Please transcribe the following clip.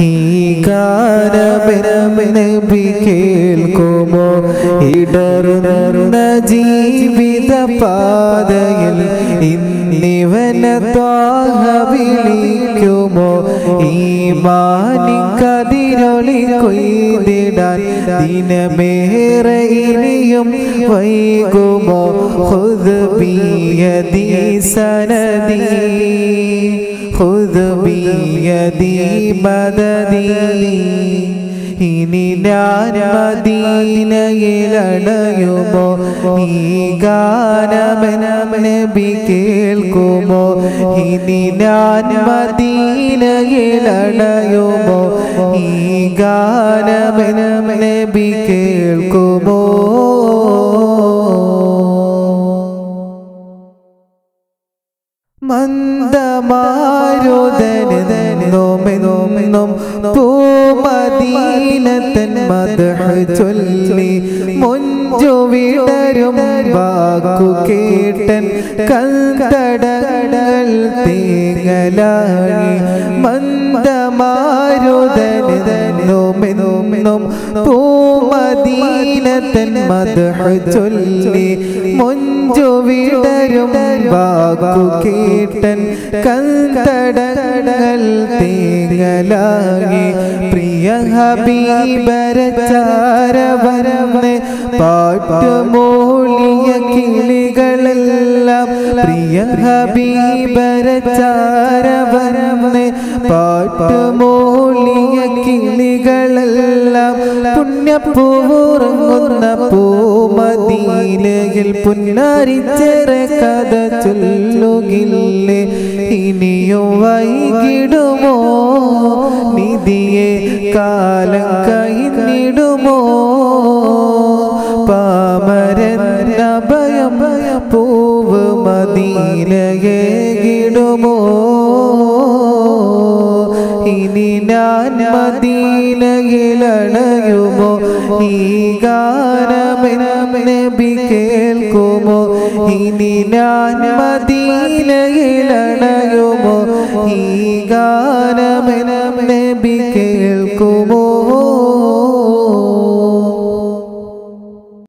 ഈ ഗാനമെനബി കേൾക്കുമോ? ഇടറുന്ന ജീവിത പാതയിൽ ഇന്നിവനെ ത്വാഹ വിളിക്കുമോ? ഈ മാനിക്കതിരൊളി കൊയ്തിടാൻ ദിനമേറെ ഇനിയും വൈകുമോ? ഹുദ് ബിയദി സനദി. ഹുദ് بيدي مددي ഇനി ഞാൻ മദീനയിലടയുമോ? ഈ ഗാനമെനബി കേൾക്കുമോ? ഇനി ഞാൻ മദീനയിലടയുമോ? ഈ ഗാനമെനബി കേൾക്കുമോ? മന്ദമാരുതനെന്നും പൂമദീനത്തൻ മദഹ് ചൊല്ലി വാക്കു കേട്ടൻ കന്തടകൾ തേങ്ങലായി മന്ദമാരുതനെന്നും പൂമദീനത്തൻ മദഹ് ചൊല്ലി മുഞ്ചു വിടരും. വാക്കു കേട്ടൻ കന്തടങ്ങൾ തേങ്ങലായി പ്രിയ ഹബീബരചാരവരന്ന് പാട്ടുമോളിയ കിളികളെല്ലാം. പ്രിയ ഹബീബരചാരവരന്ന് പാട്ടുമോളിയ കിളികളെല്ലാം പുണ്യപ്പൂവുറങ്ങുന്ന പൂമദീനയിൽ പുന്നാരിച്ചേറ കഥ ചൊല്ലുകില്ലേ? ഇനിയും വൈകിടുമോ? നിധിയെ കാലം കൈനിടുമോ പാമരന്ന ഭയം പൂവ് മദീനയേകിടുമോ ഇനി ഞാൻ മദീനയിലണയുമോ? ഈ ഗാനമെനബി കേൾക്കുമോ? ഇനി ഞാൻ മദീനയിലണയുമോ? ഈ ഗാനമെനബി കേൾക്കുമോ